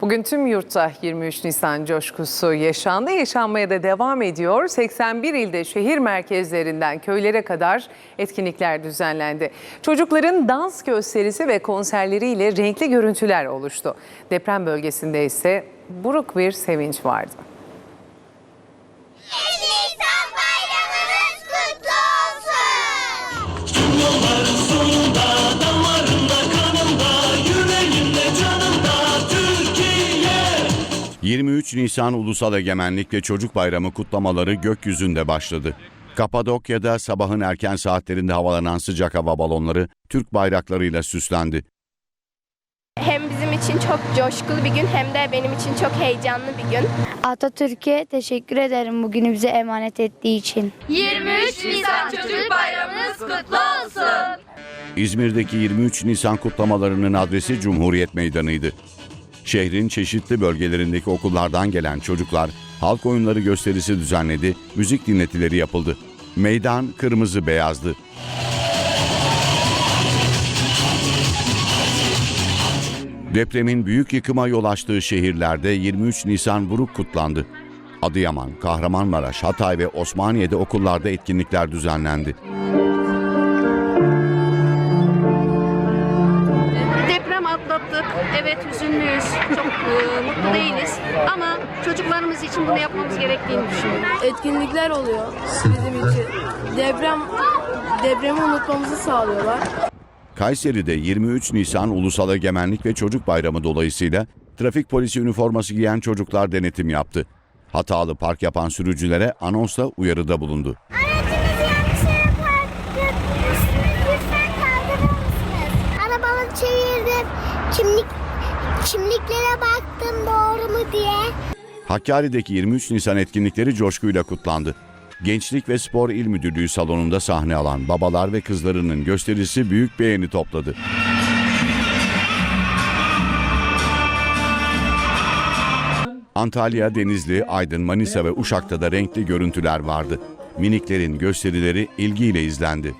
Bugün tüm yurtta 23 Nisan coşkusu yaşandı. Yaşanmaya da devam ediyor. 81 ilde şehir merkezlerinden köylere kadar etkinlikler düzenlendi. Çocukların dans gösterisi ve konserleriyle renkli görüntüler oluştu. Deprem bölgesinde ise buruk bir sevinç vardı. 23 Nisan Ulusal Egemenlik ve Çocuk Bayramı kutlamaları gökyüzünde başladı. Kapadokya'da sabahın erken saatlerinde havalanan sıcak hava balonları Türk bayraklarıyla süslendi. Hem bizim için çok coşkulu bir gün hem de benim için çok heyecanlı bir gün. Atatürk'e teşekkür ederim bugünü bize emanet ettiği için. 23 Nisan Çocuk Bayramınız kutlu olsun. İzmir'deki 23 Nisan kutlamalarının adresi Cumhuriyet Meydanı'ydı. Şehrin çeşitli bölgelerindeki okullardan gelen çocuklar halk oyunları gösterisi düzenledi, müzik dinletileri yapıldı. Meydan kırmızı beyazdı. Depremin büyük yıkıma yol açtığı şehirlerde 23 Nisan buruk kutlandı. Adıyaman, Kahramanmaraş, Hatay ve Osmaniye'de okullarda etkinlikler düzenlendi. Atlattık. Evet hüzünlüyüz. Çok e, mutlu değiliz. Ama çocuklarımız için bunu yapmamız gerektiğini düşünüyorum. etkinlikler oluyor bizim için. Deprem depremi unutmamızı sağlıyorlar. Kayseri'de 23 Nisan Ulusal Egemenlik ve Çocuk Bayramı dolayısıyla trafik polisi üniforması giyen çocuklar denetim yaptı. Hatalı park yapan sürücülere anonsla uyarıda bulundu. Kimlik, kimliklere baktım doğru mu diye. Hakkari'deki 23 Nisan etkinlikleri coşkuyla kutlandı. Gençlik ve Spor İl Müdürlüğü salonunda sahne alan babalar ve kızlarının gösterisi büyük beğeni topladı. Antalya, Denizli, Aydın, Manisa ve Uşak'ta da renkli görüntüler vardı. Miniklerin gösterileri ilgiyle izlendi.